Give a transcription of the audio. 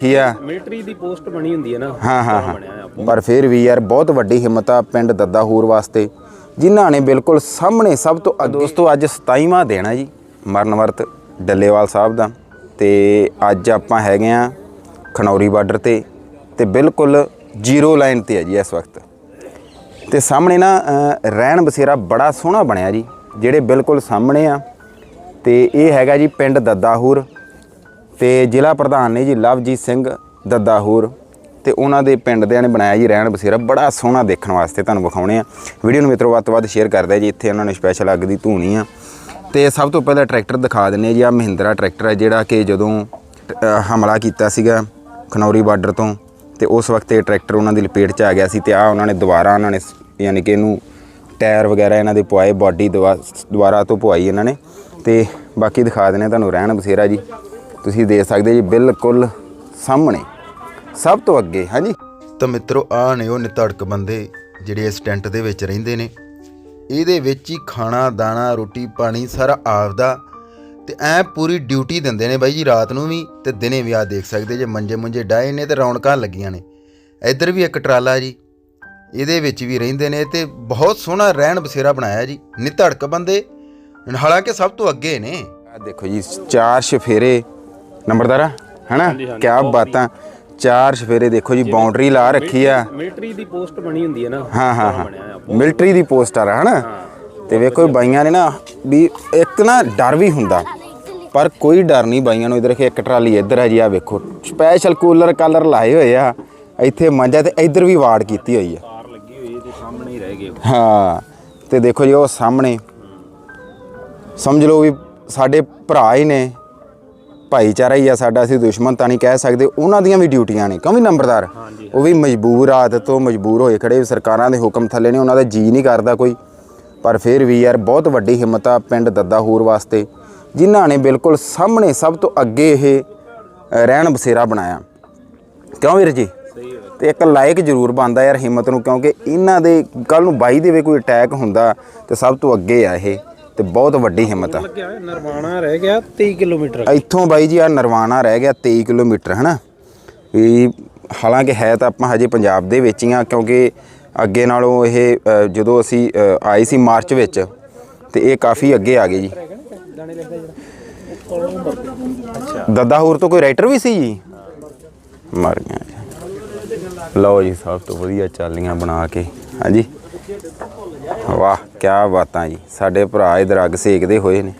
ਕੀ ਆ ਮਿਲਟਰੀ ਦੀ ਪੋਸਟ ਬਣੀ ਹੁੰਦੀ ਹੈ ਨਾ ਹਾਂ ਹਾਂ ਹਾਂ। ਪਰ ਫਿਰ ਵੀ ਯਾਰ ਬਹੁਤ ਵੱਡੀ ਹਿੰਮਤ ਆ ਪਿੰਡ ਦੱਦਾਹੂਰ ਵਾਸਤੇ। ਜਿਨ੍ਹਾਂ ਨੇ ਬਿਲਕੁਲ ਸਾਹਮਣੇ ਸਭ ਤੋਂ ਅੱਗੇ- ਦੋਸਤੋ ਅੱਜ 27ਵਾਂ ਦਿਨ ਆ ਜੀ ਮਰਨ ਵਰਤ ਡੱਲੇਵਾਲ ਸਾਹਿਬ ਦਾ। ਤੇ ਅੱਜ ਆਪਾਂ ਹੈਗੇ ਆ ਖਨੌਰੀ ਬਾਰਡਰ ਤੇ ਤੇ ਬਿਲਕੁਲ ਜ਼ੀਰੋ ਲਾਈਨ ਤੇ ਆ ਜੀ ਇਸ ਵਕਤ। ਤੇ ਸਾਹਮਣੇ ਨਾ ਰਹਿਣ ਬਸੇਰਾ ਬੜਾ ਸੋਹਣਾ ਬਣਿਆ ਜੀ ਜਿਹੜੇ ਬਿਲਕੁਲ ਸਾਹਮਣੇ ਆ। ਤੇ ਇਹ ਹੈਗਾ ਜੀ ਪਿੰਡ ਦੱਦਾਹੂਰ ਤੇ ਜ਼ਿਲ੍ਹਾ ਪ੍ਰਧਾਨ ਨੇ ਜੀ ਲਵਜੀਤ ਸਿੰਘ ਦੱਦਾਹੂਰ ਤੇ ਉਹਨਾਂ ਦੇ ਪਿੰਡ ਦਿਆਂ ਨੇ ਬਣਾਇਆ ਜੀ ਰਹਿਣ ਬਸੇਰਾ। ਬੜਾ ਸੋਹਣਾ ਦੇਖਣ ਵਾਸਤੇ ਤੁਹਾਨੂੰ ਵਿਖਾਉਣੇ ਆ। ਵੀਡੀਓ ਨੂੰ ਮਿੱਤਰੋ ਵੱਧ ਤੋਂ ਵੱਧ ਸ਼ੇਅਰ ਕਰਦਾ ਜੀ। ਇੱਥੇ ਉਹਨਾਂ ਨੇ ਸਪੈਸ਼ਲ ਅੱਗ ਦੀ ਧੂਣੀ ਆ। ਤੇ ਸਭ ਤੋਂ ਪਹਿਲਾਂ ਟਰੈਕਟਰ ਦਿਖਾ ਦਿੰਨੇ ਆ ਜੀ। ਆ ਮਹਿੰਦਰਾ ਟਰੈਕਟਰ ਹੈ ਜਿਹੜਾ ਕਿ ਜਦੋਂ ਅ, ਹਮਲਾ ਕੀਤਾ ਸੀਗਾ ਖਨੌਰੀ ਬਾਰਡਰ ਤੋਂ ਤੇ ਉਸ ਵਕਤ ਇਹ ਟਰੈਕਟਰ ਉਹਨਾਂ ਦੀ ਲਪੇਟ 'ਚ ਆ ਗਿਆ ਸੀ ਤੇ ਆ ਉਹਨਾਂ ਨੇ ਦੁਬਾਰਾ ਉਹਨਾਂ ਨੇ ਸ- ਯਾਨੀ ਕਿ ਇਹਨੂੰ ਟਾਇਰ ਵਗੈਰਾ ਇਹਨਾਂ ਦੇ ਪਵਾਏ ਬਾਡੀ ਦੁਬਾਰਾ ਤੋਂ ਪਵਾਈ ਇਹਨਾਂ ਨੇ। ਤੇ ਬਾਕੀ ਦਿਖਾ ਦਿੰਨੇ ਤੁਹਾਨੂੰ ਰਹਿਣ ਬਸੇਰਾ ਜੀ। ਤੁਸੀਂ ਦੇਖ ਸਕਦੇ ਜੀ ਬਿਲਕੁਲ ਸਾਹਮਣੇ। ਸਭ ਤੋਂ ਅੱਗੇ ਹਾਂਜੀ। ਤਾਂ ਮਿੱਤਰੋ ਆ ਨੇ ਉਹ ਨਿਤੜਕ ਬੰਦੇ ਜਿਹੜੇ ਇਸ ਟੈਂਟ ਦੇ ਵਿੱਚ ਰਹਿੰਦੇ ਨੇ। ਇਹਦੇ ਵਿੱਚ ਹੀ ਖਾਣਾ ਦਾਣਾ ਰੋਟੀ ਪਾਣੀ ਸਾਰਾ ਆਪਦਾ ਤੇ ਐ ਪੂਰੀ ਡਿਊਟੀ ਦਿੰਦੇ ਨੇ ਬਾਈ ਜੀ ਰਾਤ ਨੂੰ ਵੀ ਤੇ ਦਿਨੇ ਵੀ ਆ ਦੇਖ ਸਕਦੇ ਜੇ ਮੰਜੇ ਮੁੰਜੇ ਡਾਏ ਨੇ ਤੇ ਰੌਣਕਾਂ ਲੱਗੀਆਂ ਨੇ। ਇੱਧਰ ਵੀ ਇੱਕ ਟਰਾਲਾ ਜੀ ਇਹਦੇ ਵਿੱਚ ਵੀ ਰਹਿੰਦੇ ਨੇ ਤੇ ਬਹੁਤ ਸੋਹਣਾ ਰਹਿਣ ਬਸੇਰਾ ਬਣਾਇਆ ਜੀ ਨਿਤੜਕ ਬੰਦੇ। ਹਾਲਾਂਕਿ ਸਭ ਤੋਂ ਅੱਗੇ ਨੇ। ਆ ਦੇਖੋ ਜੀ ਚਾਰ ਸ਼ਫੇਰੇ ਨੰਬਰਦਾਰਾ ਹੈਨਾ? ਕੀ ਬਾਤਾਂ। ਚਾਰ ਸ਼ਫੇਰੇ ਦੇਖੋ ਜੀ ਬਾਉਂਡਰੀ ਲਾ ਰੱਖੀ ਆ। ਮਿਲਟਰੀ ਦੀ ਪੋਸਟ ਬਣੀ ਹੁੰਦੀ ਹੈ ਨਾ ਹਾਂ ਹਾਂ ਹਾਂ। ਬਣਿਆ ਆ ਮਿਲਟਰੀ ਦੀ ਪੋਸਟ ਆ ਹਨਾ? ਤੇ ਵੇਖੋ ਇਹ ਬਾਈਆਂ ਨੇ ਨਾ ਵੀ ਇੱਕ ਨਾ ਡਰ ਵੀ ਹੁੰਦਾ। ਪਰ ਕੋਈ ਡਰ ਨਹੀਂ ਬਾਈਆਂ ਨੂੰ ਇਧਰ ਇੱਕ ਟਰਾਲੀ ਇੱਧਰ ਆ ਜੀ ਆ ਵੇਖੋ। ਸਪੈਸ਼ਲ ਕੂਲਰ ਕਲਰ ਲਾਏ ਹੋਏ ਆ। ਇੱਥੇ ਮੰਜਾ ਤੇ ਇੱਧਰ ਵੀ ਵਾੜ ਕੀਤੀ ਹੋਈ ਆ। ਕਾਰ ਲੱਗੀ ਹੋਈ ਇਹਦੇ ਸਾਹਮਣੇ ਹੀ ਰਹਿ ਗਏ ਹਾਂ ਤੇ ਦੇਖੋ ਜੀ ਉਹ ਸਾਹਮਣੇ। ਸਮਝ ਲਓ ਵੀ ਸਾਡੇ ਭਰਾ ਹੀ ਨੇ। ਭਾਈਚਾਰਾ ਹੀ ਆ ਸਾਡਾ ਅਸੀਂ ਦੁਸ਼ਮਣ ਤਾਂ ਨਹੀਂ ਕਹਿ ਸਕਦੇ। ਉਹਨਾਂ ਦੀਆਂ ਵੀ ਡਿਊਟੀਆਂ ਨੇ ਕਿਉਂ ਵੀ ਨੰਬਰਦਾਰ? ਉਹ ਵੀ ਮਜਬੂਰ ਆਦਤ ਤੋਂ ਮਜਬੂਰ ਹੋਏ ਖੜੇ ਸਰਕਾਰਾਂ ਦੇ ਹੁਕਮ ਥੱਲੇ ਨੇ ਉਹਨਾਂ ਦਾ ਜੀ ਨਹੀਂ ਕਰਦਾ ਕੋਈ। ਪਰ ਫਿਰ ਵੀ ਯਾਰ ਬਹੁਤ ਵੱਡੀ ਹਿੰਮਤ ਆ ਪਿੰਡ ਦੱਦਾਹੂਰ ਵਾਸਤੇ ਜਿਨ੍ਹਾਂ ਨੇ ਬਿਲਕੁਲ ਸਾਹਮਣੇ ਸਭ ਤੋਂ ਅੱਗੇ ਇਹ ਰਹਿਣ ਬਸੇਰਾ ਬਣਾਇਆ। ਕਿਉਂ ਵੀਰ ਜੀ? ਤੇ ਇੱਕ ਲਾਇਕ ਜ਼ਰੂਰ ਬਣਦਾ ਯਾਰ ਹਿੰਮਤ ਨੂੰ ਕਿਉਂਕਿ ਇਹਨਾਂ ਦੇ ਕੱਲ ਨੂੰ ਬਾਈ ਦੇ ਵੀ ਕੋਈ ਅਟੈਕ ਹੁੰਦਾ ਤੇ ਸਭ ਤੋਂ ਅੱਗੇ ਆ ਇਹ। ਤੇ ਬਹੁਤ ਵੱਡੀ ਹਿੰਮਤ ਆ। ਲੱਗਿਆ ਨਰਵਾਣਾ ਰਹਿ ਗਿਆ 23 ਕਿਲੋਮੀਟਰ ਇੱਥੋਂ ਬਾਈ ਜੀ ਆ ਨਰਵਾਣਾ ਰਹਿ ਗਿਆ 23 ਕਿਲੋਮੀਟਰ ਹਨਾ? ਵੀ ਹਾਲਾਂਕਿ ਹੈ ਤਾਂ ਆਪਾਂ ਹਜੇ ਪੰਜਾਬ ਦੇ ਵਿੱਚ ਹੀ ਆ ਕਿਉਂਕਿ ਅੱਗੇ ਨਾਲੋਂ ਇਹ ਜਦੋਂ ਅਸੀਂ ਆਏ ਸੀ ਮਾਰਚ ਵਿੱਚ ਤੇ ਇਹ ਕਾਫੀ ਅੱਗੇ ਆ ਗਏ ਜੀ। ਦੱਦਾਹੂਰ ਤੋਂ ਕੋਈ ਰਾਈਟਰ ਵੀ ਸੀ ਜੀ? ਮਰ ਗਿਆ। ਲਓ ਜੀ ਸਭ ਤੋਂ ਵਧੀਆ ਚਾਲੀਆਂ ਬਣਾ ਕੇ ਹਾਂਜੀ। ਵਾਹ ਕੀ ਬਾਤਾਂ ਜੀ। ਸਾਡੇ ਭਰਾ ਇਧਰ ਅੱਗ ਸੇਕਦੇ ਹੋਏ ਨੇ।